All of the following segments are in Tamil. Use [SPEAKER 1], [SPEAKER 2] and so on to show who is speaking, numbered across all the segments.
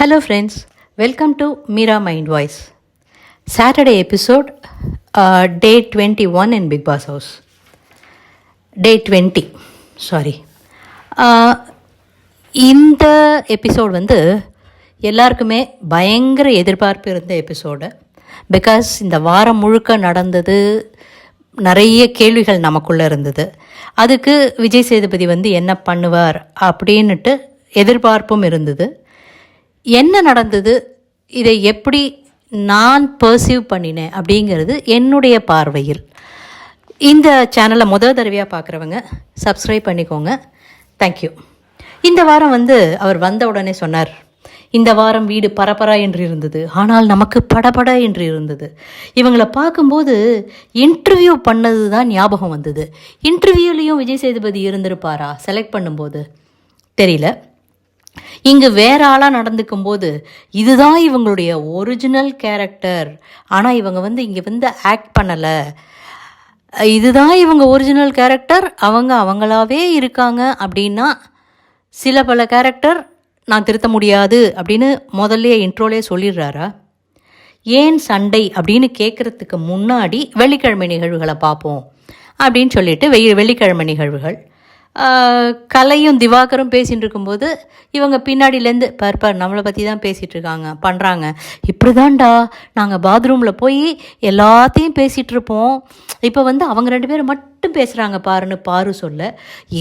[SPEAKER 1] Hello friends welcome to Meera mind voice Saturday episode day twenty one in Big Boss house day twenty sorry இந்த எபிசோட் வந்து எல்லாருக்குமே பயங்கர எதிர்பார்ப்பு இருந்த எபிசோடு பிகாஸ் இந்த வாரம் முழுக்க நடந்தது நிறைய கேள்விகள் நமக்குள்ளே இருந்தது. அதுக்கு விஜய் சேதுபதி வந்து என்ன பண்ணுவார் அப்படின்னுட்டு எதிர்பார்ப்பும் இருந்தது. என்ன நடந்தது? இதை எப்படி நான் பர்சீவ் பண்ணினேன் அப்படிங்கிறது என்னுடைய பார்வையில். இந்த சேனலை முதல் தடவையாக பார்க்குறவங்க சப்ஸ்கிரைப் பண்ணிக்கோங்க. தேங்க்யூ இந்த வாரம் வந்து அவர் வந்த உடனே சொன்னார் இந்த வாரம் வீடு பரபரா என்று இருந்தது. ஆனால் நமக்கு படபட என்று இருந்தது. இவங்களை பார்க்கும்போது இன்டர்வியூ பண்ணது தான் ஞாபகம் வந்தது. இன்டர்வியூலேயும் விஜய் சேதுபதி இருந்திருப்பாரா? செலக்ட் பண்ணும்போது. தெரியல. இங்கு வேற ஆளாக நடந்துக்கும் போது இதுதான் இவங்களுடைய ஒரிஜினல் கேரக்டர் ஆனால் இவங்க வந்து இங்கே வந்து ஆக்ட் பண்ணலை. இதுதான் இவங்க ஒரிஜினல் கேரக்டர் அவங்க அவங்களாவே இருக்காங்க அப்படின்னா சில பல கேரக்டர் நான் திருத்த முடியாது அப்படின்னு முதல்லையே இன்ட்ரோலே சொல்லிடுறாரா? ஏன் சண்டை அப்படின்னு கேட்குறதுக்கு முன்னாடி வெள்ளிக்கிழமை நிகழ்வுகளை பார்ப்போம் அப்படின்னு சொல்லிட்டு வெ வெள்ளிக்கிழமை நிகழ்வுகள். கலையும் திவாகரும் பேசிகிட்டு இருக்கும்போது இவங்க பின்னாடியிலேருந்து பார் பார் நம்மளை பற்றி தான் பேசிகிட்டு இருக்காங்க பண்ணுறாங்க இப்படி தான்டா நாங்கள் பாத்ரூமில் போய் எல்லாத்தையும் பேசிகிட்டு இருப்போம். இப்போ வந்து அவங்க ரெண்டு பேரும் மட்டும் பேசுகிறாங்க பாருன்னு பாரு சொல்ல.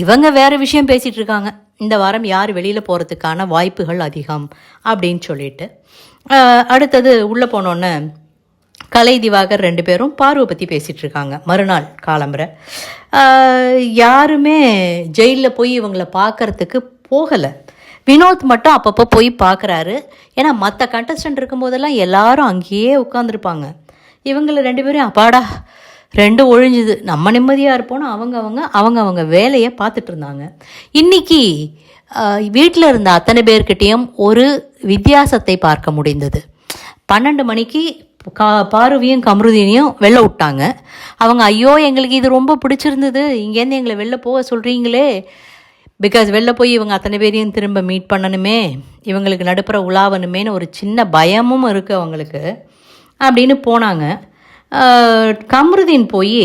[SPEAKER 1] இவங்க வேறு விஷயம் பேசிகிட்டு இருக்காங்க. இந்த வாரம் யார் வெளியில் போகிறதுக்கான வாய்ப்புகள் அதிகம் அப்படின்னு சொல்லிட்டு. அடுத்தது உள்ளே போனோன்னே கலை திவாகர் ரெண்டு பேரும் பார்வை பற்றி பேசிகிட்டு இருக்காங்க. மறுநாள் காலம்புரை. யாருமே ஜெயிலில் போய் இவங்கள பார்க்கறதுக்கு போகலை. வினோத் மட்டும் அப்பப்போ போய் பார்க்குறாரு ஏன்னா மற்ற கண்டஸ்டன்ட் இருக்கும்போதெல்லாம் எல்லாரும் அங்கேயே உட்காந்துருப்பாங்க இவங்களை ரெண்டு பேரும் அப்பாடா ரெண்டு ஒழிஞ்சுது. நம்ம நிம்மதியாக இருப்போம்னு அவங்க அவங்க அவங்க அவங்க வேலையை பார்த்துட்டு இருந்தாங்க. இன்னைக்கு வீட்டில் இருந்த அத்தனை பேர்கிட்டேயும் ஒரு வித்தியாசத்தை பார்க்க முடிந்தது. பன்னெண்டு மணிக்கு கா பார்வையும் கமருதினையும் வெளில விட்டாங்க. அவங்க ஐயோ எங்களுக்கு இது ரொம்ப பிடிச்சிருந்தது. இங்கேருந்து எங்களை வெளில போக சொல்கிறீங்களே பிகாஸ் வெளில போய் இவங்க அத்தனை பேரையும் திரும்ப மீட் பண்ணணுமே. இவங்களுக்கு நடுப்புற உலாவணுமேன்னு ஒரு சின்ன பயமும் இருக்குது அவங்களுக்கு. அப்படின்னு போனாங்க. கமருதீன் போய்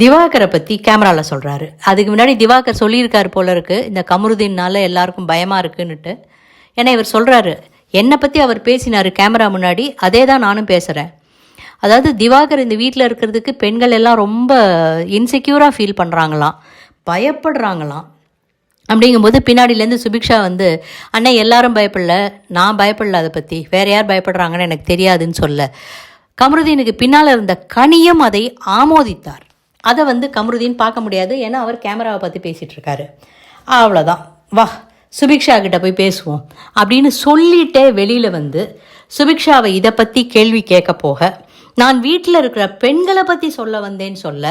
[SPEAKER 1] திவாகரை பற்றி கேமராவில் சொல்கிறாரு அதுக்கு முன்னாடி திவாகர் சொல்லியிருக்காரு போல இருக்குது இந்த கமருதீன்னால் எல்லாருக்கும் பயமாக இருக்குன்னுட்டு. ஏன்னா இவர் சொல்கிறாரு என்னை பற்றி அவர் பேசினார் கேமரா முன்னாடி அதே தான் நானும் பேசுகிறேன் அதாவது திவாகர் இந்த வீட்டில் இருக்கிறதுக்கு பெண்கள் எல்லாம் ரொம்ப இன்செக்யூராக ஃபீல் பண்ணுறாங்களாம் பயப்படுறாங்களாம். அப்படிங்கும்போது பின்னாடியிலேருந்து சுபிக்ஷா வந்து அண்ணே எல்லாரும் பயப்படல நான் பயப்படல அதை பற்றி வேற யார் பயப்படுறாங்கன்னு எனக்கு தெரியாதுன்னு சொல்ல. கமருதீனுக்கு பின்னால் இருந்த கனியும் அதை ஆமோதித்தார். அதை வந்து கமருதீன் பார்க்க முடியாது ஏன்னா அவர் கேமராவை பற்றி பேசிகிட்டு இருக்காரு. அவ்வளோதான் வா சுபிக்ஷா கிட்ட போய் பேசுவோம். அப்படின்னு சொல்லிட்டே வெளியில் வந்து சுபிக்ஷாவை இதை பற்றி கேள்வி கேட்க போக நான் வீட்டில் இருக்கிற பெண்களை பற்றி சொல்ல வந்தேன்னு சொல்ல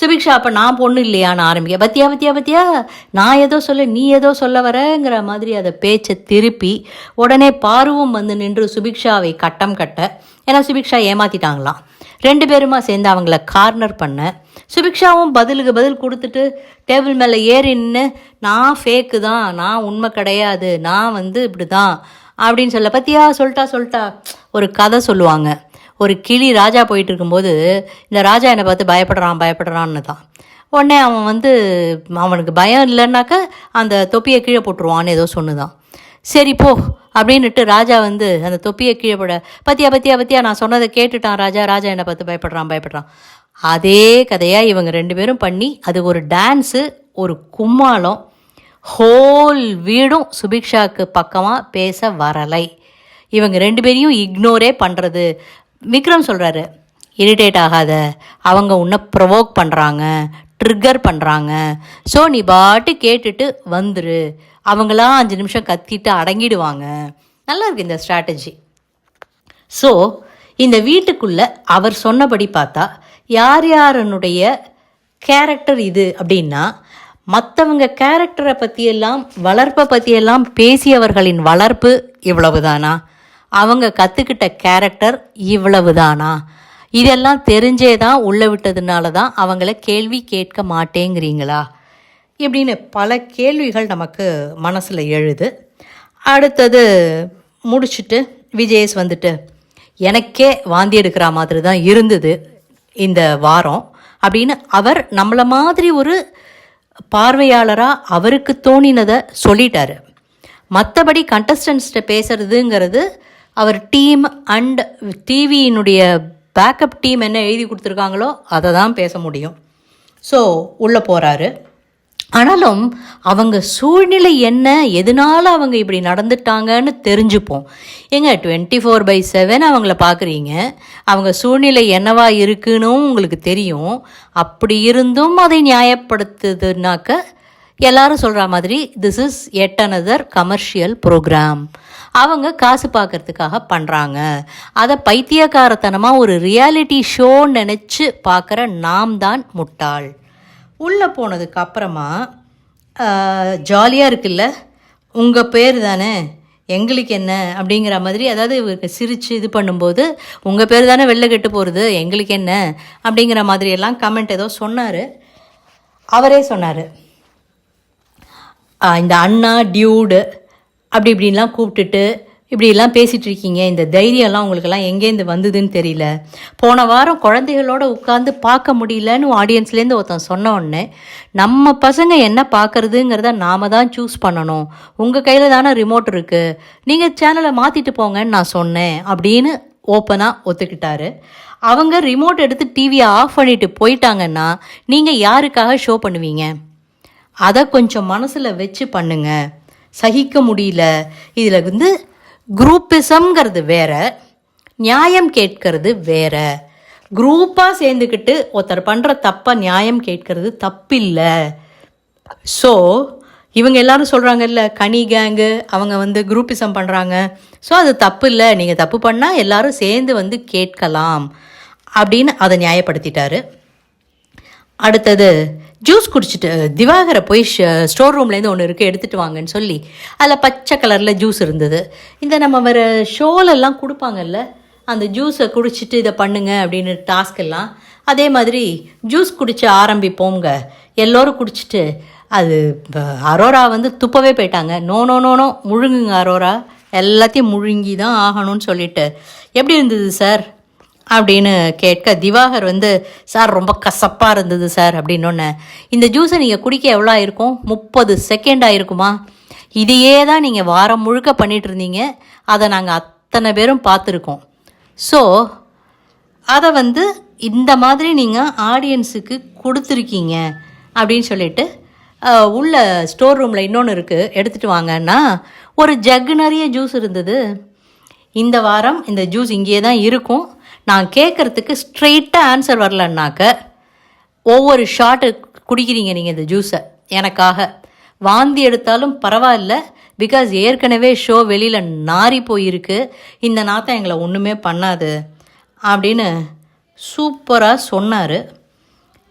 [SPEAKER 1] சுபிக்ஷா அப்போ நான் பொண்ணு இல்லையான்னு ஆரம்பிக்க பத்தியா பத்தியா பத்தியா? நான் ஏதோ சொல்ல நீ ஏதோ சொல்ல வரங்கிற மாதிரி அதை பேச்சை திருப்பி உடனே பார்வும் வந்து நின்று சுபிக்ஷாவை கட்டம் கட்ட ஏன்னா சுபிக்ஷா ஏமாத்திட்டாங்களாம். ரெண்டு பேருமா சேர்ந்து அவங்கள கார்னர் பண்ண சுபிக்ஷாவும் பதிலுக்கு பதில் கொடுத்துட்டு டேபிள் மேலே ஏறி நின்று நான் ஃபேக்கு தான் நான் உண்மை கிடையாது நான் வந்து இப்படி தான் அப்படின்னு சொல்ல பத்தியா சொல்லிட்டா சொல்லிட்டா ஒரு கதை சொல்லுவாங்க. ஒரு கிளி ராஜா போயிட்டு இருக்கும்போது இந்த ராஜா என்னை பார்த்து பயப்படுறான் பயப்படுறான்னு தான் உடனே அவன் வந்து அவனுக்கு பயம் இல்லைன்னாக்க அந்த தொப்பியை கீழே போட்டுருவான்னு ஏதோ சொன்னுதான். சரி போ அப்படின்னுட்டு ராஜா வந்து அந்த தொப்பியை கீழே போட பத்தியா பத்தியா பத்தியா நான் சொன்னதை கேட்டுட்டான் ராஜா ராஜா என்னை பார்த்து பயப்படுறான் பயப்படுறான். அதே கதையாக இவங்க ரெண்டு பேரும் பண்ணி அது ஒரு டான்ஸு ஒரு கும்மாளம் ஹோல் வீடும் சுபிக்ஷாவுக்கு பக்கமாக பேச வரலை. இவங்க ரெண்டு பேரையும் இக்னோரே பண்ணுறது விக்ரம் சொல்கிறாரு இரிட்டேட் ஆகாத. அவங்க உன்னை ப்ரொவோக் பண்ணுறாங்க ட்ரிக்கர் பண்ணுறாங்க ஸோ நீ பாட்டு கேட்டுட்டு வந்துரு. அவங்களாம் அஞ்சு நிமிஷம் கத்திட்டு அடங்கிடுவாங்க. நல்லா இருக்கு இந்த ஸ்ட்ராட்டஜி ஸோ இந்த வீட்டுக்குள்ளே அவர் சொன்னபடி பார்த்தா யார் யாரனுடைய கேரக்டர் இது அப்படின்னா மற்றவங்க கேரக்டரை பற்றியெல்லாம் வளர்ப்பை பற்றியெல்லாம் பேசியவர்களின் வளர்ப்பு இவ்வளவுதானா? அவங்க கற்றுக்கிட்ட கேரக்டர் இவ்வளவுதானா? இதெல்லாம் தெரிஞ்சே தான் உள்ளே விட்டதுனால தான் அவங்கள கேள்வி கேட்க மாட்டேங்கிறீங்களா? இப்படின்னு பல கேள்விகள் நமக்கு மனசில் எழுது. அடுத்தது முடிச்சுட்டு விஜயஸ் வந்துட்டு எனக்கே வாந்தி எடுக்கிற மாதிரி தான் இருந்தது இந்த வாரம். அப்படின்னு அவர் நம்மளை மாதிரி ஒரு பார்வையாளராக அவருக்கு தோணினதை சொல்லிட்டாரு. மற்றபடி கண்டஸ்டன்ஸ்கிட்ட பேசுறதுங்கிறது அவர் டீம் அண்ட் டிவியினுடைய பேக்கப் டீம் என்ன எழுதி கொடுத்துருக்காங்களோ அதை தான் பேச முடியும். ஸோ உள்ளே போகிறாரு ஆனாலும் அவங்க சூழ்நிலை என்ன எதனால அவங்க இப்படி நடந்துட்டாங்கன்னு தெரிஞ்சுப்போம். ஏங்க டுவெண்ட்டி ஃபோர் பை செவன் அவங்கள பார்க்குறீங்க அவங்க சூழ்நிலை என்னவா இருக்குன்னு உங்களுக்கு தெரியும். அப்படி இருந்தும் அதை நியாயப்படுத்துதுனாக்க எல்லாரும் சொல்கிற மாதிரி this is yet another commercial program அவங்க காசு பார்க்கறதுக்காக பண்ணுறாங்க அதை பைத்தியக்காரத்தனமாக ஒரு ரியாலிட்டி ஷோ நினச்சி பார்க்குற நாம் தான் முட்டாள். உள்ளே போனதுக்கு அப்புறமா ஜாலியாக இருக்குல்ல? உங்கள் பேர் தானே? எங்களுக்கு என்ன? அப்படிங்கிற மாதிரி அதாவது இவருக்கு சிரித்து இது பண்ணும்போது உங்கள் பேர் தானே வெளில கெட்டு போகிறது எங்களுக்கு என்ன? அப்படிங்கிற மாதிரியெல்லாம் கமெண்ட் ஏதோ சொன்னார். அவரே சொன்னார். இந்த அண்ணா டியூடு அப்படி இப்படின்லாம் கூப்பிட்டுட்டு இப்படிலாம் பேசிகிட்டு இருக்கீங்க. இந்த தைரியம்லாம் உங்களுக்கெல்லாம் எங்கேருந்து வந்ததுன்னு தெரியல. போன வாரம் குழந்தைகளோட உட்காந்து பார்க்க முடியலன்னு ஆடியன்ஸ்லேருந்து ஒருத்தன் சொன்ன உடனே நம்ம பசங்க என்ன பார்க்கறதுங்கிறத நாம தான் சூஸ் பண்ணணும். உங்கள் கையில் தானே ரிமோட் இருக்குது நீங்கள் சேனலை மாற்றிட்டு போங்கன்னு நான் சொன்னேன் அப்படின்னு ஓப்பனாக ஒத்துக்கிட்டாரு. அவங்க ரிமோட் எடுத்து டிவியை ஆஃப் பண்ணிட்டு போயிட்டாங்கன்னா நீங்கள் யாருக்காக ஷோ பண்ணுவீங்க? அதை கொஞ்சம் மனசில் வச்சு பண்ணுங்க. சகிக்க முடியல. இதில் வந்து குரூப்பிசம்ங்கிறது வேற நியாயம் கேட்கறது வேற. குரூப்பாக சேர்ந்துக்கிட்டு ஒருத்தர் பண்ணுற தப்பை நியாயம் கேட்கறது தப்பில்லை. ஸோ இவங்க எல்லாரும் சொல்கிறாங்கல்ல கனி கேங்கு அவங்க வந்து குரூப்பிசம் பண்ணுறாங்க ஸோ அது தப்பு இல்லை நீங்கள் தப்பு பண்ணால் எல்லாரும் சேர்ந்து வந்து கேட்கலாம். அப்படின்னு அதை நியாயப்படுத்திட்டாரு. அடுத்தது ஜூஸ் குடிச்சிட்டு திவாகரை போய் ஸ்டோர் ரூம்லேருந்து ஒன்று இருக்குது எடுத்துகிட்டு வாங்கன்னு சொல்லி அதில் பச்சை கலரில் ஜூஸ் இருந்தது. இந்த நம்ம வேறு ஷோலெல்லாம் கொடுப்பாங்கல்ல அந்த ஜூஸை குடிச்சிட்டு இதை பண்ணுங்க அப்படின்னு டாஸ்க் எல்லாம் அதே மாதிரி ஜூஸ் குடித்து ஆரம்பிப்போங்க எல்லோரும் குடிச்சிட்டு அது அரோரா வந்து துப்பவே போயிட்டாங்க. நோ நோ நோ நோ முழுங்குங்க அரோரா. எல்லாத்தையும் முழுங்கி தான் ஆகணும்னு சொல்லிட்டு. எப்படி இருந்தது சார்? அப்படின்னு கேட்க திவாகர் வந்து சார் ரொம்ப கசப்பாக இருந்தது சார் அப்படின்னொன்னே இந்த ஜூஸை நீங்கள் குடிக்க எவ்வளோ ஆயிருக்கும்? முப்பது செகண்ட் ஆயிருக்குமா. இதையே தான் நீங்கள் வாரம் முழுக்க பண்ணிட்டு இருந்தீங்க. அதை நாங்கள் அத்தனை பேரும் பார்த்துருக்கோம். ஸோ அதை வந்து இந்த மாதிரி நீங்கள் ஆடியன்ஸுக்கு கொடுத்துருக்கீங்க அப்படின்னு சொல்லிட்டு உள்ள ஸ்டோர் ரூமில் இன்னொன்று இருக்குது எடுத்துகிட்டு வாங்கன்னா ஒரு ஜக்கு நிறைய ஜூஸ் இருந்தது. இந்த வாரம் இந்த ஜூஸ் இங்கேயே தான் இருக்கும். நான் கேட்குறதுக்கு ஸ்ட்ரெயிட்டாக ஆன்சர் வரலன்னாக்க ஒவ்வொரு ஷாட்டு குடிக்கிறீங்க நீங்கள் இந்த ஜூஸை எனக்காக. வாந்தி எடுத்தாலும் பரவாயில்ல பிகாஸ் ஏற்கனவே ஷோ வெளியில் நாறி போயிருக்கு. இந்த நாத்தம் எங்களை ஒன்றுமே பண்ணாது அப்படின்னு சூப்பராக சொன்னார்.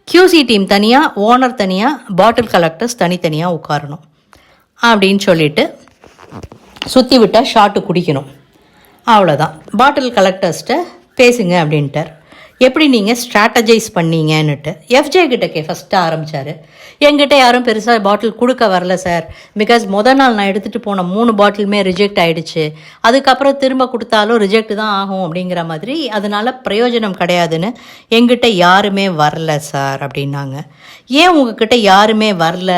[SPEAKER 1] கியூசி டீம் தனியாக ஓனர் தனியாக பாட்டில் கலெக்டர்ஸ் தனித்தனியாக உட்காரணும் அப்படின்னு சொல்லிட்டு சுற்றி விட்டால் ஷாட்டு குடிக்கணும். அவ்வளோதான் பாட்டில் கலெக்டர்ஸ்கிட்ட பேசுங்க அப்படின்ட்டார். எப்படி நீங்கள் ஸ்ட்ராட்டஜைஸ் பண்ணீங்கன்னுட்டு. எஃப்ஜே கிட்ட கே ஃபஸ்ட்டு ஆரம்பித்தார் என்கிட்ட யாரும் பெருசாக பாட்டில் கொடுக்க வரல சார் பிகாஸ் மொதல் நாள் நான் எடுத்துகிட்டு போன மூணு பாட்டிலுமே ரிஜெக்ட் ஆகிடுச்சு அதுக்கப்புறம் திரும்ப கொடுத்தாலும் ரிஜெக்ட் தான் ஆகும் அப்படிங்கிற மாதிரி அதனால் பிரயோஜனம் கிடையாதுன்னு எங்கிட்ட யாருமே வரல சார் அப்படின்னாங்க. ஏன் உங்ககிட்ட யாருமே வரல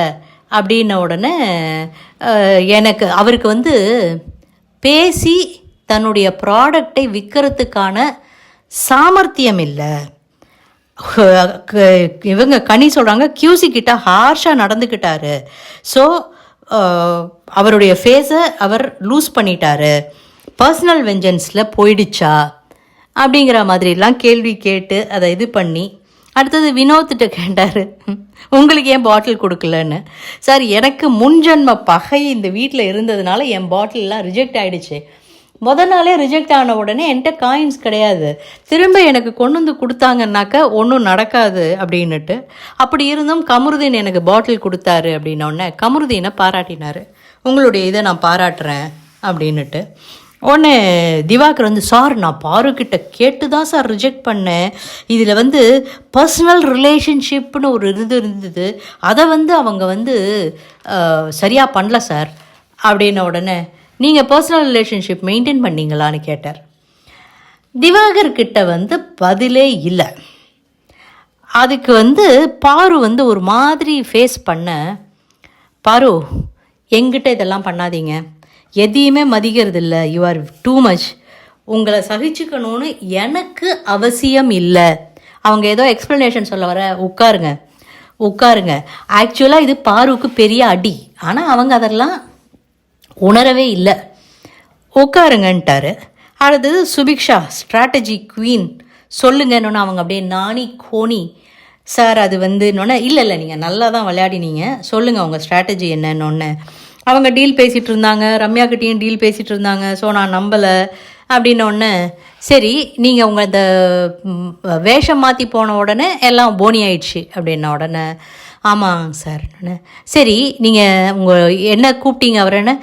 [SPEAKER 1] அப்படின்ன உடனே எனக்கு அவருக்கு வந்து பேசி தன்னுடைய ப்ராடக்டை விற்கிறதுக்கான சாமர்த்தியம் இல்லை இவங்க கனி சொல்கிறாங்க கியூசி கிட்ட ஹார்ஷாக நடந்துக்கிட்டாரு ஸோ அவருடைய ஃபேஸை அவர் லூஸ் பண்ணிட்டாரு. பர்சனல் வெஞ்சன்ஸில் போயிடுச்சா? அப்படிங்கிற மாதிரிலாம் கேள்வி கேட்டு அதை இது பண்ணி அடுத்தது வினோத்திட்ட கேட்டார் உங்களுக்கு ஏன் பாட்டில் கொடுக்கலன்னு? சார் எனக்கு முன்ஜென்ம பகை இந்த வீட்டில் இருந்ததுனால என் பாட்டிலெலாம் ரிஜெக்ட் ஆகிடுச்சு முத நாளே ரிஜெக்ட் ஆன உடனே என்கிட்ட காயின்ஸ் கிடையாது. திரும்ப எனக்கு கொண்டு வந்து கொடுத்தாங்கன்னாக்கா ஒன்றும் நடக்காது அப்படின்னுட்டு. அப்படி இருந்தும் கமருதீன் எனக்கு பாட்டில் கொடுத்தாரு அப்படின்னோடனே கமருதீனை பாராட்டினார். உங்களுடைய இதை நான் பாராட்டுறேன் அப்படின்னுட்டு. உடனே திவாகர் வந்து சார் நான் பாருக்கிட்ட கேட்டு தான் சார் ரிஜெக்ட் பண்ணேன். இதில் வந்து பர்சனல் ரிலேஷன்ஷிப்னு ஒரு இது இருந்தது. அதை வந்து அவங்க வந்து சரியாக பண்ணல சார். அப்படின்ன உடனே நீங்கள் பர்சனல் ரிலேஷன்ஷிப் மெயின்டைன் பண்ணீங்களான்னு கேட்டார். திவாகர் கிட்ட வந்து பதிலே இல்லை. அதுக்கு வந்து பாரு வந்து ஒரு மாதிரி ஃபேஸ் பண்ண பாரு எங்கிட்ட இதெல்லாம் பண்ணாதீங்க. எதையுமே மதிக்கிறது இல்லை யூ ஆர் டூ மச் உங்களை சகிச்சுக்கணும்னு எனக்கு அவசியம் இல்லை. அவங்க ஏதோ எக்ஸ்ப்ளனேஷன் சொல்ல வர உட்காருங்க. உட்காருங்க. ஆக்சுவலாக இது பாருவுக்கு பெரிய அடி. ஆனால் அவங்க அதெல்லாம் உணரவே இல்லை. உட்காருங்கன்ட்டாரு. அடுத்தது சுபிக்ஷா ஸ்ட்ராட்டஜி குவீன் சொல்லுங்கன்னு அவங்க அப்படியே நாணி கோணி சார் அது வந்து இன்னொன்னே இல்லை இல்லை நீங்கள் நல்லா தான் விளையாடினீங்க. சொல்லுங்கள் உங்கள் ஸ்ட்ராட்டஜி என்னன்னு அவங்க டீல் பேசிகிட்டு இருந்தாங்க. ரம்யா கிட்டேயும் டீல் பேசிகிட்டு இருந்தாங்க. ஸோ நான் நம்பலை. அப்படின்னொடனே சரி நீங்கள் உங்கள் இந்த வேஷம் மாற்றி போன உடனே எல்லாம் போனி ஆயிடுச்சு. அப்படின்ன உடனே ஆமாங்க சார் சரி நீங்கள் உங்கள் என்ன கூப்பிட்டீங்க அவர் என்ன?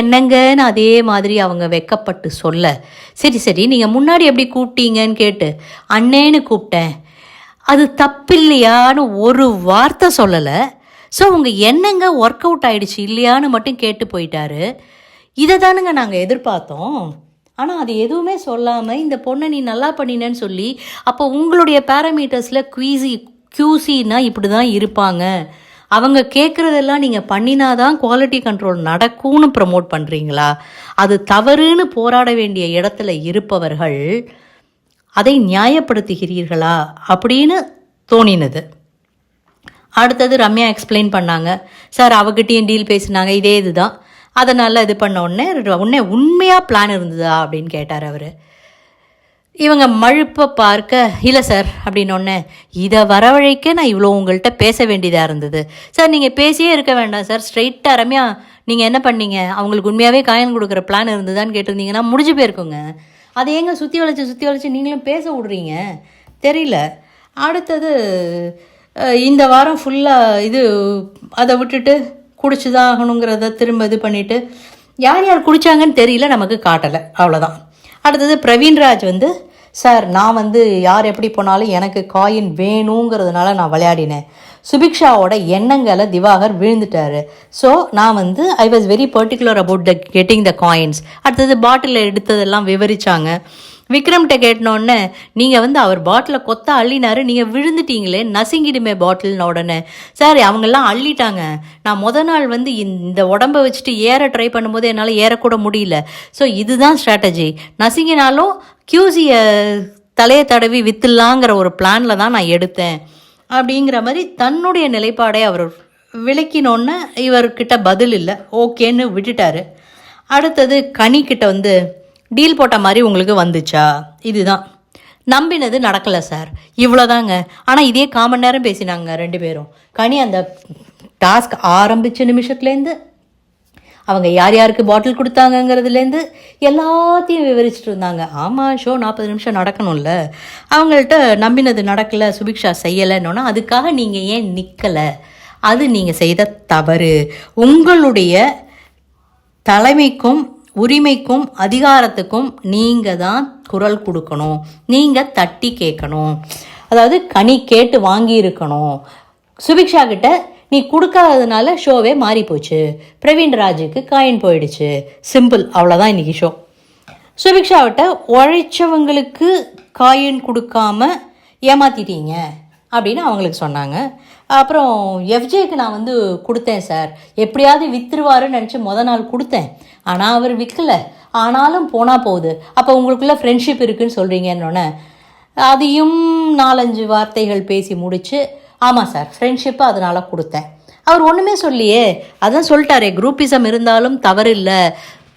[SPEAKER 1] என்னங்கன்னு அதே மாதிரி அவங்க வெக்கப்பட்டு சொல்ல. சரி சரி நீங்கள் முன்னாடி எப்படி கூப்பிட்டீங்கன்னு கேட்டு அண்ணேன்னு கூப்பிட்டேன். அது தப்பில்லையான்னு ஒரு வார்த்தை சொல்லலை. ஸோ உங்கள் என்னங்க ஒர்க் அவுட் ஆயிடுச்சு இல்லையான்னு மட்டும் கேட்டு போயிட்டாரு. இதை தானுங்க நாங்கள் எதிர்பார்த்தோம். ஆனால் அது எதுவுமே சொல்லாமல் இந்த பொண்ணை நீ நல்லா பண்ணினேன்னு சொல்லி அப்போ உங்களுடைய பேராமீட்டர்ஸில் குவீசி கியூசின்னா இப்படி தான் இருப்பாங்க. அவங்க கேட்குறதெல்லாம் நீங்கள் பண்ணினாதான் குவாலிட்டி கண்ட்ரோல் நடக்கும்னு ப்ரமோட் பண்ணுறீங்களா அது தவறுன்னு போராட வேண்டிய இடத்துல இருப்பவர்கள் அதை நியாயப்படுத்துகிறீர்களா? அப்படின்னு தோணினது. அடுத்தது ரம்யா எக்ஸ்பிளைன் பண்ணாங்க. சார் அவகிட்டையும் டீல் பேசினாங்க. இதே இதுதான். அதனால் இது பண்ண உடனே உடனே உண்மையாக பிளான் இருந்ததா? அப்படின்னு கேட்டார் அவர். இவங்க மழுப்ப பார்க்க இல்லை சார் அப்படின்னொன்னே இதை வரவழைக்க நான் இவ்வளோ உங்கள்கிட்ட பேச வேண்டியதாக இருந்தது. சார் நீங்கள் பேசியே இருக்க வேண்டாம் சார். ஸ்ட்ரைட்டாக ரம்யா நீங்கள் என்ன பண்ணீங்க? அவங்களுக்கு உண்மையாகவே காயின் கொடுக்குற பிளான் இருந்ததான்னு கேட்டிருந்தீங்கன்னா முடிஞ்சு போயிருக்குங்க. அதை ஏங்க சுற்றி வளைச்சு சுற்றி வளைச்சு நீங்களும் பேச விட்றீங்க? தெரியல. அடுத்தது இந்த வாரம் ஃபுல்லாக இது அதை விட்டுட்டு குடிச்சு தான் ஆகணுங்கிறத திரும்ப இது பண்ணிவிட்டு யார் யார் குடிச்சாங்கன்னு தெரியல நமக்கு காட்டலை. அவ்வளோதான் அடுத்தது பிரவீன்ராஜ் வந்து சார் நான் வந்து யார் எப்படி போனாலும் எனக்கு காயின் வேணுங்கிறதுனால நான் விளையாடினேன். சுபிக்ஷாவோட எண்ணங்களை திவாகர் விழுந்துட்டாரு. ஸோ நான் வந்து I was very particular about the getting the coins அடுத்தது பாட்டிலில் எடுத்ததெல்லாம் விவரிச்சாங்க. விக்ரம்கிட்ட கேட்டனோடனே நீங்கள் வந்து அவர் பாட்டிலை கொத்த அள்ளினாரு நீங்கள் விழுந்துட்டீங்களே நசுங்கிடுமே பாட்டில்னு உடனே. சார் அவங்கெல்லாம் அள்ளிட்டாங்க. நான் முத நாள் வந்து இந்த உடம்ப வச்சுட்டு ஏற ட்ரை பண்ணும்போது என்னால் ஏறக்கூட முடியல. ஸோ இதுதான் ஸ்ட்ராட்டஜி நசுங்கினாலும் கியூசியை தலையை தடவி வித்துலாங்கிற ஒரு பிளானில் தான் நான் எடுத்தேன். அப்படிங்கிற மாதிரி தன்னுடைய நிலைப்பாடை அவர் விளக்கினோன்னே இவர்கிட்ட பதில் இல்லை. ஓகேன்னு விட்டுட்டாரு. அடுத்தது கனிக்கிட்ட வந்து டீல் போட்ட மாதிரி உங்களுக்கு வந்துச்சா? இதுதான். நம்பினது நடக்கலை சார் இவ்வளோதாங்க ஆனால் இதே காமன் நேரம் பேசினாங்க ரெண்டு பேரும். கனி அந்த டாஸ்க் ஆரம்பித்த நிமிஷத்துலேருந்து அவங்க யார் யாருக்கு பாட்டில் கொடுத்தாங்கங்கிறதுலேருந்து எல்லாத்தையும் விவரிச்சுட்டு இருந்தாங்க. ஆமாம் ஷோ நாற்பது நிமிஷம் நடக்கணும்ல. அவங்கள்ட்ட நம்பினது நடக்கலை சுபிக்ஷா செய்யலைன்னொன்னா அதுக்காக நீங்கள் ஏன் நிற்கலை அது நீங்கள் செய்த தவறு. உங்களுடைய தலைமைக்கும் உரிமைக்கும் அதிகாரத்துக்கும் நீங்கள் தான் குரல் கொடுக்கணும். நீங்கள் தட்டி கேட்கணும். அதாவது கனி கேட்டு வாங்கியிருக்கணும். சுபிக்ஷா கிட்ட நீ கொடுக்காததுனால ஷோவே மாறி போச்சு பிரவீன் ராஜுக்கு காயின் போயிடுச்சு. சிம்பிள். அவ்வளோதான் இன்னைக்கு ஷோ சுபிக்ஷாவிட்ட உழைச்சவங்களுக்கு காயின் கொடுக்காம ஏமாத்திட்டீங்க. அப்படின்னு அவங்களுக்கு சொன்னாங்க. அப்புறம் எஃப்ஜேக்கு நான் வந்து கொடுத்தேன் சார். எப்படியாவது வித்துருவாருன்னு நினச்சி மொதல் நாள் கொடுத்தேன். ஆனால் அவர் விற்கல ஆனாலும் போனால் போகுது. அப்போ உங்களுக்குள்ள ஃப்ரெண்ட்ஷிப் இருக்குன்னு சொல்கிறீங்கன்னொன்னே அதையும் நாலஞ்சு வார்த்தைகள் பேசி முடிச்சு ஆமாம் சார் ஃப்ரெண்ட்ஷிப்பை அதனால் கொடுத்தேன். அவர் ஒன்றுமே சொல்லியே அதான் சொல்லிட்டாரே குரூப்பிசம் இருந்தாலும் தவறு இல்லை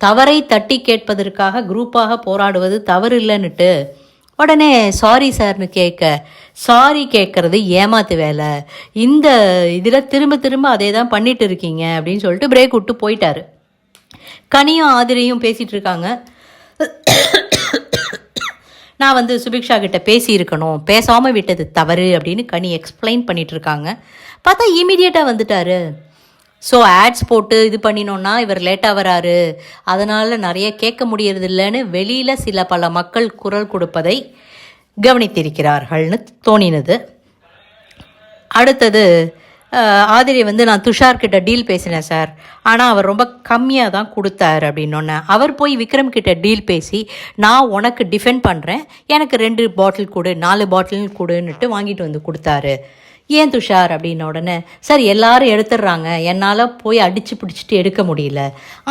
[SPEAKER 1] தவறை தட்டி கேட்பதற்காக குரூப்பாக போராடுவது தவறு இல்லைன்னுட்டு உடனே சாரி சார்னு கேட்க சாரி கேட்கறது ஏமாத்து வேலை. இந்த இதில் திரும்ப திரும்ப அதே தான் பண்ணிட்டு இருக்கீங்க அப்படின்னு சொல்லிட்டு பிரேக் விட்டு போயிட்டாரு. கனியும் ஆதிரையும் பேசிகிட்டு இருக்காங்க. நான் வந்து சுபிக்ஷா கிட்ட பேசியிருக்கணும் பேசாமல் விட்டது தவறு அப்படின்னு கனி எக்ஸ்பிளைன் பண்ணிட்டு இருக்காங்க. பார்த்தா இமீடியட்டாக வந்துட்டாரு. ஸோ ஆட்ஸ் போட்டு இது பண்ணினோன்னா இவர் லேட்டாக வராரு. அதனால் நிறைய கேட்க முடியறதில்லைன்னு வெளியில் சில பல மக்கள் குரல் கொடுப்பதை கவனித்திருக்கிறார்கள்னு தோணினது. அடுத்தது ஆதிரி வந்து நான் துஷார்கிட்ட டீல் பேசினேன் சார். ஆனால் அவர் ரொம்ப கம்மியாக தான் கொடுத்தாரு அப்படின்னொன்னே. அவர் போய் விக்ரம் கிட்ட டீல் பேசி நான் உனக்கு டிஃபெண்ட் பண்ணுறேன் எனக்கு ரெண்டு பாட்டில் கொடு நாலு பாட்டில் கொடுன்னுட்டு வாங்கிட்டு வந்து கொடுத்தாரு. ஏன் துஷார் அப்படின்ன உடனே சார் எல்லாரும் எடுத்துடுறாங்க. என்னால் போய் அடித்து பிடிச்சிட்டு எடுக்க முடியல.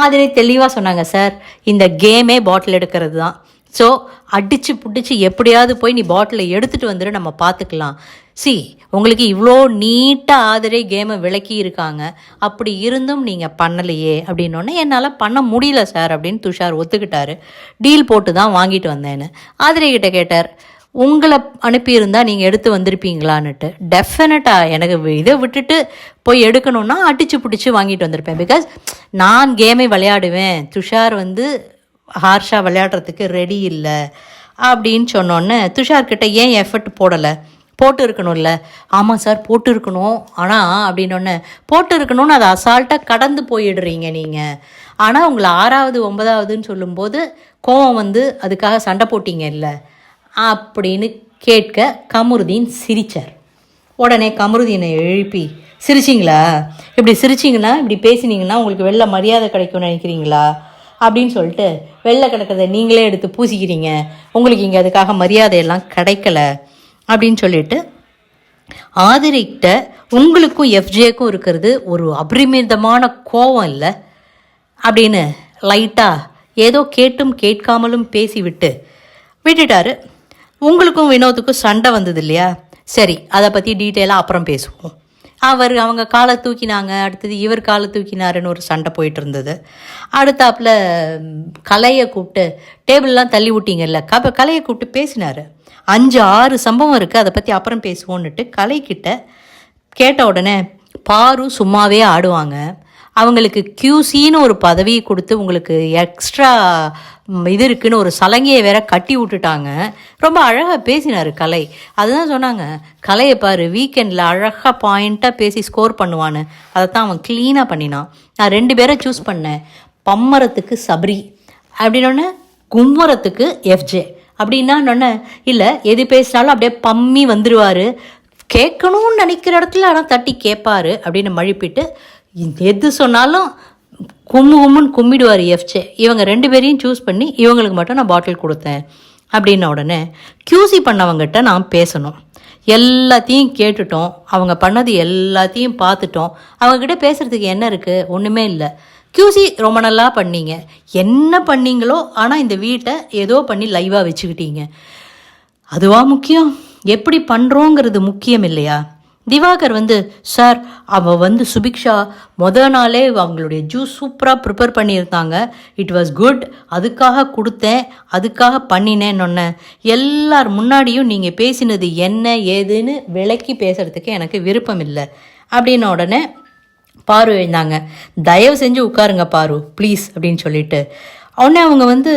[SPEAKER 1] அதிலே தெளிவாக சொன்னாங்க சார் இந்த கேமே பாட்டில் எடுக்கிறது தான். ஸோ அடித்து பிடிச்சி எப்படியாவது போய் நீ பாட்டிலை எடுத்துகிட்டு வந்துடு நம்ம பார்த்துக்கலாம் சி உங்களுக்கு இவ்வளோ நீட்டாக ஆதரே கேமை விளக்கி இருக்காங்க. அப்படி இருந்தும் நீங்கள் பண்ணலையே. அப்படின்னோடனே என்னால் பண்ண முடியல சார் அப்படின்னு துஷார் ஒத்துக்கிட்டாரு. டீல் போட்டு தான் வாங்கிட்டு வந்தேன்னு. ஆதிரை கிட்ட கேட்டார் உங்களை அனுப்பியிருந்தா நீங்கள் எடுத்து வந்திருப்பீங்களான்னுட்டு. டெஃபினட்டாக எனக்கு இதை விட்டுட்டு போய் எடுக்கணும்னா அடிச்சு பிடிச்சி வாங்கிட்டு வந்திருப்பேன். பிகாஸ் நான் கேமை விளையாடுவேன். துஷார் வந்து ஹார்ஷாக விளையாடுறதுக்கு ரெடி இல்லை அப்படின்னு சொன்னோன்னே துஷார்கிட்ட ஏன் எஃபர்ட் போடலை? போட்டு இருக்கணும்ல ஆமாம் சார் போட்டு இருக்கணும் ஆனால் அப்படின்னொன்னே போட்டு இருக்கணும்னு அதை அசால்ட்டாக கடந்து போயிடுறீங்க நீங்கள் ஆனால் உங்களை ஆறாவது ஒன்பதாவதுன்னு சொல்லும்போது கோவம் வந்து அதுக்காக சண்டை போட்டீங்க இல்லை. அப்படின்னு கேட்க கமருதீன் சிரிச்சார். உடனே கமருதீனை எழுப்பி சிரிச்சிங்களா? இப்படி சிரிச்சிங்கன்னா இப்படி பேசினீங்கன்னா உங்களுக்கு வெளில மரியாதை கிடைக்கும்னு நினைக்கிறீங்களா? அப்படின்னு சொல்லிட்டு வெளில கிடக்கிறத நீங்களே எடுத்து பூசிக்கிறீங்க. உங்களுக்கு இங்கே அதுக்காக மரியாதையெல்லாம் கிடைக்கல. அப்படின்னு சொல்லிட்டு ஆதரிக்கிட்ட உங்களுக்கும் எஃப்ஜேக்கும் இருக்கிறது ஒரு அபரிமிதமான கோவம் இல்லை. அப்படின்னு லைட்டாக ஏதோ கேட்டும் கேட்காமலும் பேசிவிட்டு விட்டுட்டாரு. உங்களுக்கும் வினோத்துக்கும் சண்டை வந்தது இல்லையா சரி அதை பற்றி டீட்டெயிலாக அப்புறம் பேசுவோம். அவர் அவங்க காலை தூக்கினாங்க அடுத்தது இவர் காலை தூக்கினாருன்னு ஒரு சண்டை போயிட்டு இருந்தது அடுத்தாப்புல கலையை கூப்பிட்டு டேபிள்லாம் தள்ளி விட்டீங்கல்ல கப கலையை கூப்பிட்டு பேசினாரு. அஞ்சு ஆறு சம்பவம் இருக்குது அதை பற்றி அப்புறம் பேசுவோன்னுட்டு கலைக்கிட்ட கேட்ட உடனே பாரும் சும்மாவே ஆடுவாங்க. அவங்களுக்கு கியூசின்னு ஒரு பதவியை கொடுத்து உங்களுக்கு எக்ஸ்ட்ரா இது இருக்குன்னு ஒரு சலங்கையை வேற கட்டி விட்டுட்டாங்க. ரொம்ப அழகாக பேசினார் கலை. அதுதான் சொன்னாங்க கலையை பாரு வீக்கெண்டில் அழகாக பாயிண்ட்டாக பேசி ஸ்கோர் பண்ணுவான்னு. அதை தான் அவன் க்ளீனாக பண்ணினான். நான் ரெண்டு பேரை சூஸ் பண்ணேன். பம்மரத்துக்கு சபரி அப்படின்னொன்னே கும்மரத்துக்கு எஃப்ஜே அப்படின்னா ஒன்று இல்லை எது பேசினாலும் அப்படியே பம்மி வந்துடுவார் கேட்கணும்னு நினைக்கிற இடத்துல ஆனால் தட்டி கேட்பாரு அப்படின்னு மழுப்பிட்டு எது சொன்னாலும் கும்மு கும்முன்னு கும்மிடுவார் எஃப்சே இவங்க ரெண்டு பேரையும் சூஸ் பண்ணி இவங்களுக்கு மட்டும் நான் பாட்டில் கொடுத்தேன் அப்படின்ன உடனே கியூசி பண்ணவங்ககிட்ட நான் பேசணும். எல்லாத்தையும் கேட்டுட்டோம். அவங்க பண்ணது எல்லாத்தையும் பார்த்துட்டோம். அவங்கக்கிட்ட பேசுகிறதுக்கு என்ன இருக்குது ஒன்றுமே இல்லை. கியூசி ரொம்ப நல்லா பண்ணீங்க. என்ன பண்ணீங்களோ ஆனால் இந்த வீட்டை ஏதோ பண்ணி லைவாக வச்சுக்கிட்டீங்க. அதுவா முக்கியம்? எப்படி பண்ணுறோங்கிறது முக்கியம் இல்லையா? திவாகர் வந்து சார் அவள் வந்து சுபிக்ஷா. மொதல் நாளே அவங்களுடைய ஜூஸ் சூப்பராக ப்ரிப்பேர் பண்ணியிருந்தாங்க. இட் வாஸ் குட் அதுக்காக கொடுத்தேன். அதுக்காக பண்ணினேன்னு எல்லார் முன்னாடியும் நீங்கள் பேசினது என்ன ஏதுன்னு விளக்கி பேசுகிறதுக்கு எனக்கு விருப்பம் இல்லை. அப்படின்ன உடனே பாரு எழுந்தாங்க. தயவு செஞ்சு உட்காருங்க பாரு ப்ளீஸ் அப்படின்னு சொல்லிட்டு. உடனே அவங்க வந்து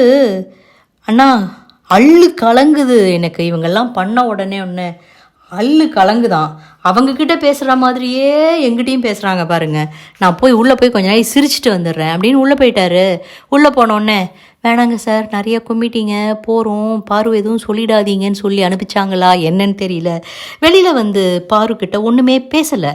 [SPEAKER 1] அண்ணா அள்ளு கலங்குது எனக்கு. இவங்கெல்லாம் பண்ண உடனே ஒன்று அல்லு கலங்குதான். அவங்கக்கிட்ட பேசுகிற மாதிரியே எங்கிட்டையும் பேசுகிறாங்க பாருங்கள் நான் போய் உள்ளே போய் கொஞ்ச நாளைக்கு சிரிச்சிட்டு வந்துடுறேன். அப்படின்னு உள்ளே போயிட்டாரு. உள்ளே போனோடனே வேணாங்க சார் நிறைய கும்பிட்டீங்க போகிறோம் பாரு எதுவும் சொல்லிடாதீங்கன்னு சொல்லி அனுப்பிச்சாங்களா என்னன்னு தெரியல. வெளியில் வந்து பாருக்கிட்ட ஒன்றுமே பேசலை.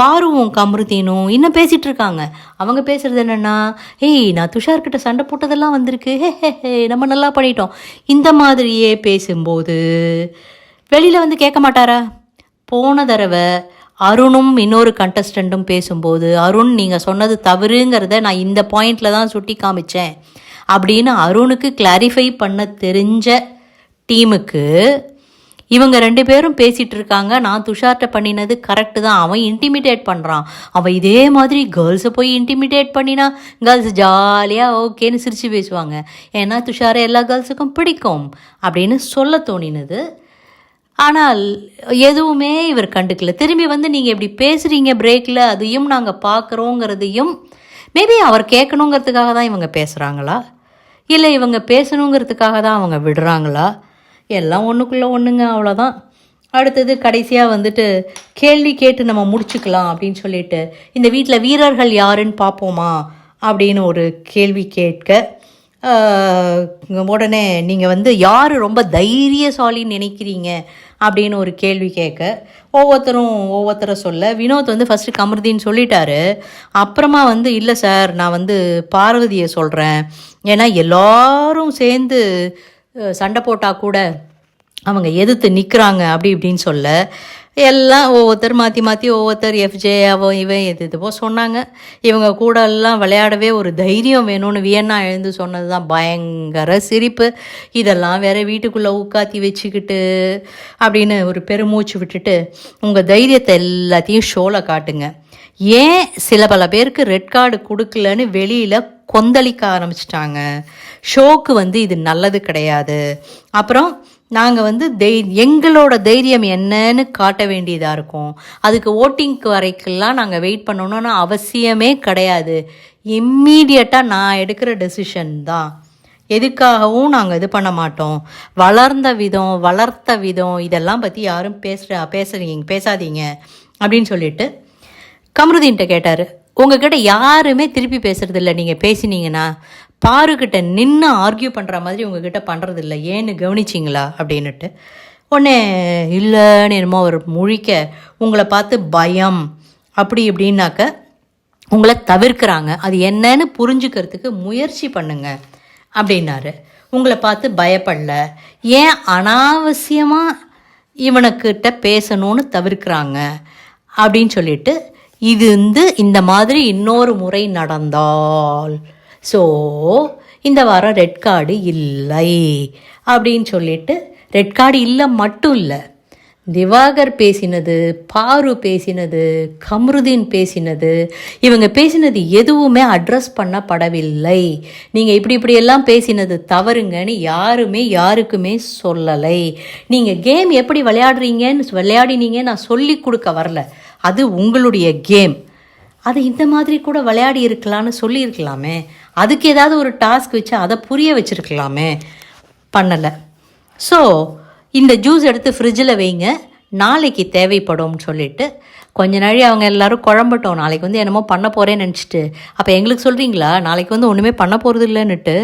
[SPEAKER 1] பாருவும் கமருதீனும் இன்னும் பேசிகிட்டு இருக்காங்க. அவங்க பேசுகிறது என்னென்னா ஏய் நான் துஷார்கிட்ட சண்டை போட்டதெல்லாம் வந்திருக்கு. ஹே ஹே ஹே நம்ம நல்லா பண்ணிட்டோம். இந்த மாதிரியே பேசும்போது வெளியில் வந்து கேட்க மாட்டாரா? போன தடவை அருணும் இன்னொரு கண்டஸ்டண்ட்டும் பேசும்போது அருண் நீங்கள் சொன்னது தவறுங்கிறத நான் இந்த பாயிண்டில் தான் சுட்டி காமிச்சேன். அப்படின்னு அருணுக்கு கிளாரிஃபை பண்ண தெரிஞ்ச டீமுக்கு இவங்க ரெண்டு பேரும் பேசிகிட்டு இருக்காங்க. நான் துஷார்ட்ட பண்ணினது கரெக்டு தான். அவன் இன்டிமிடேட் பண்ணுறான் அவன் இதே மாதிரி கேர்ள்ஸை போய் இன்டிமிடேட் பண்ணினா கேர்ள்ஸ் ஜாலியாக ஓகேன்னு சிரித்து பேசுவாங்க. ஏன்னா துஷாரை எல்லா கேர்ள்ஸுக்கும் பிடிக்கும் அப்படின்னு சொல்ல தோணினது ஆனால் எதுவுமே இவர் கண்டுக்கல. திரும்பி வந்து நீங்கள் இப்படி பேசுகிறீங்க பிரேக்கில் அதையும் நாங்கள் பார்க்குறோங்கிறதையும் மேபி அவர் கேட்கணுங்கிறதுக்காக தான் இவங்க பேசுகிறாங்களா இல்லை இவங்க பேசணுங்கிறதுக்காக தான் அவங்க விடுறாங்களா? எல்லாம் ஒன்றுக்குள்ளே ஒன்றுங்க அவ்வளோதான் அடுத்தது கடைசியாக வந்துட்டு கேள்வி கேட்டு நம்ம முடிச்சுக்கலாம் அப்படின்னு சொல்லிட்டு இந்த வீட்டில் வீரர்கள் யாருன்னு பார்ப்போமா? அப்படின்னு ஒரு கேள்வி கேட்க உடனே நீங்கள் வந்து யார் ரொம்ப தைரியசாலின்னு நினைக்கிறீங்க அப்படின்னு ஒரு கேள்வி கேட்க ஒவ்வொருத்தரும் ஒவ்வொருத்தரை சொல்ல வினோத் வந்து ஃபஸ்ட்டு கமருதின்னு சொல்லிட்டாரு. அப்புறமா வந்து இல்லை சார் நான் வந்து பார்வதியை சொல்கிறேன் ஏன்னா எல்லாரும் சேர்ந்து சண்டை போட்டால் கூட அவங்க எதிர்த்து நிற்கிறாங்க அப்படி இப்படின்னு சொல்ல எல்லாம் ஒவ்வொருத்தர் மாற்றி மாற்றி ஒவ்வொருத்தர் எஃப்ஜே அவன் இவன் எது எதுவோ சொன்னாங்க. இவங்க கூட எல்லாம் விளையாடவே ஒரு தைரியம் வேணும்னு வியன்னா எழுந்து சொன்னது தான் பயங்கர சிரிப்பு. இதெல்லாம் வேற வீட்டுக்குள்ளே உட்காத்தி வச்சுக்கிட்டு அப்படின்னு ஒரு பெருமூச்சு விட்டுட்டு உங்கள் தைரியத்தை எல்லாத்தையும் ஷோவில் காட்டுங்க. ஏன் சில பல பேருக்கு ரெட் கார்டு கொடுக்கலன்னு வெளியில் கொந்தளிக்க ஆரம்பிச்சிட்டாங்க. ஷோக்கு வந்து இது நல்லது கிடையாது. அப்புறம் நாங்கள் வந்து தை எங்களோட தைரியம் என்னன்னு காட்ட வேண்டியதாக இருக்கும். அதுக்கு ஓட்டிங்க்கு வரைக்கெல்லாம் நாங்கள் வெயிட் பண்ணணும்னு அவசியமே கிடையாது. இம்மீடியட்டாக நான் எடுக்கிற டெசிஷன் தான். எதுக்காகவும் நாங்கள் இது பண்ண மாட்டோம். வளர்ந்த விதம் வளர்த்த விதம் இதெல்லாம் பற்றி யாரும் பேசுகிற பேசுறீங்க பேசாதீங்க அப்படின்னு சொல்லிட்டு கமருதீன்ட்ட கேட்டார். உங்ககிட்ட யாருமே திருப்பி பேசுறதில்ல நீங்கள் பேசினீங்கன்னா பாருக்கிட்ட நின்று ஆர்கியூ பண்ணுற மாதிரி உங்ககிட்ட பண்ணுறது இல்லை ஏன்னு கவனிச்சிங்களா? அப்படின்னுட்டு. உடனே இல்லைன்னு என்னமோ அவர் முழிக்க உங்களை பார்த்து பயம். அப்படி இப்படின்னாக்க உங்களை தவிர்க்கிறாங்க. அது என்னன்னு புரிஞ்சுக்கிறதுக்கு முயற்சி பண்ணுங்க. அப்படின்னாரு. உங்களை பார்த்து பயப்படல. ஏன் அனாவசியமாக இவனுக்கிட்ட பேசணும்னு தவிர்க்கிறாங்க? அப்படின்னு சொல்லிட்டு இது வந்து இந்த மாதிரி இன்னொரு முறை நடந்தால். ஸோ இந்த வாரம் ரெட் கார்டு இல்லை அப்படின்னு சொல்லிட்டு ரெட் கார்டு இல்லை மட்டும் இல்லை. திவாகர் பேசினது பாரு பேசினது கம்ருதீன் பேசினது இவங்க பேசினது எதுவுமே அட்ரஸ் பண்ணப்படவில்லை. நீங்கள் இப்படி இப்படியெல்லாம் பேசினது தவறுங்கன்னு யாருமே யாருக்குமே சொல்லலை. நீங்கள் கேம் எப்படி விளையாடுறீங்கன்னு விளையாடினீங்க நான் சொல்லி கொடுக்க வரல. அது உங்களுடைய கேம் அது இந்த மாதிரி கூட விளையாடி இருக்கலாம்னு சொல்லியிருக்கலாமே. அதுக்கு ஏதாவது ஒரு டாஸ்க் வச்சு அதை புரிய வச்சுருக்கலாமே. பண்ணலை. ஸோ இந்த ஜூஸ் எடுத்து ஃப்ரிட்ஜில் வைங்க. நாளைக்கு தேவைப்படும்னு சொல்லிட்டு கொஞ்ச நாளி அவங்க எல்லாரும் குழம்பட்டோம். நாளைக்கு வந்து என்னமோ பண்ண போகிறேன்னு நினச்சிட்டு அப்போ எங்களுக்கு சொல்கிறீங்களா நாளைக்கு வந்து ஒன்றுமே பண்ண போகிறது இல்லைன்னுட்டு.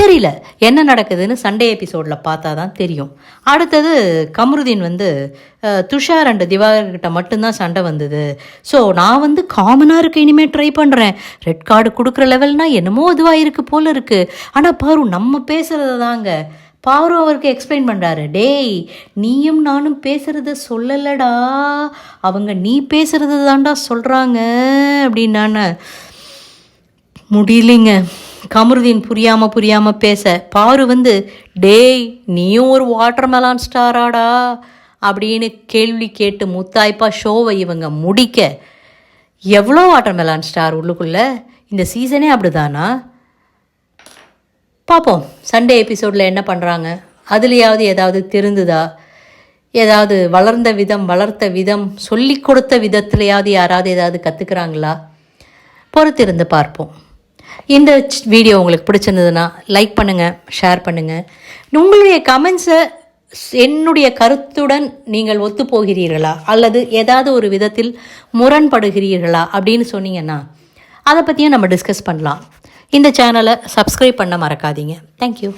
[SPEAKER 1] தெரியல. என்ன நடக்குதுன்னு சண்டே எபிசோடில் பார்த்தா தான் தெரியும். அடுத்தது கமருதீன் வந்து துஷார் அண்ட் திவாகர்கிட்ட மட்டும்தான் சண்டை வந்தது. ஸோ நான் வந்து காமனாக இருக்க இனிமேல் ட்ரை பண்ணுறேன் ரெட் கார்டு கொடுக்குற லெவல்னால் என்னமோ இதுவாக இருக்குது போல் இருக்குது ஆனால் பாரு நம்ம பேசுகிறது தாங்க பாரு அவருக்கு எக்ஸ்பிளைன் பண்ணுறாரு டேய் நீயும் நானும் பேசுகிறத சொல்லலடா. அவங்க நீ பேசுகிறது தான்டா சொல்கிறாங்க அப்படின்னான முடியலைங்க. கமருதீன் புரியாமல் புரியாமல் பேச. பாரு வந்து டேய் நீயும் ஒரு வாட்டர் மெலான் ஸ்டாராடா அப்படின்னு கேள்வி கேட்டு முத்தாய்ப்பா ஷோவை இவங்க முடிக்க. எவ்வளோ வாட்டர் மெலான் ஸ்டார் உள்ளுக்குள்ளே? இந்த சீசனே அப்படிதானா? பார்ப்போம் சண்டே எபிசோடில் என்ன பண்ணுறாங்க அதுலேயாவது ஏதாவது திருந்துதா? ஏதாவது வளர்ந்த விதம் வளர்த்த விதம் சொல்லிக் கொடுத்த விதத்துலையாவது யாராவது ஏதாவது கற்றுக்குறாங்களா பொறுத்திருந்து பார்ப்போம். இந்த வீடியோ உங்களுக்கு பிடிச்சிருந்ததுன்னா லைக் பண்ணுங்கள் ஷேர் பண்ணுங்கள் உங்களுடைய கமெண்ட்ஸை என்னுடைய கருத்துடன் நீங்கள் ஒத்துப்போகிறீர்களா? அல்லது ஏதாவது ஒரு விதத்தில் முரண்படுகிறீர்களா? அப்படின்னு சொன்னீங்கன்னா அதை பற்றியும் நம்ம டிஸ்கஸ் பண்ணலாம். இந்த சேனலை சப்ஸ்கிரைப் பண்ண மறக்காதீங்க. தேங்க்யூ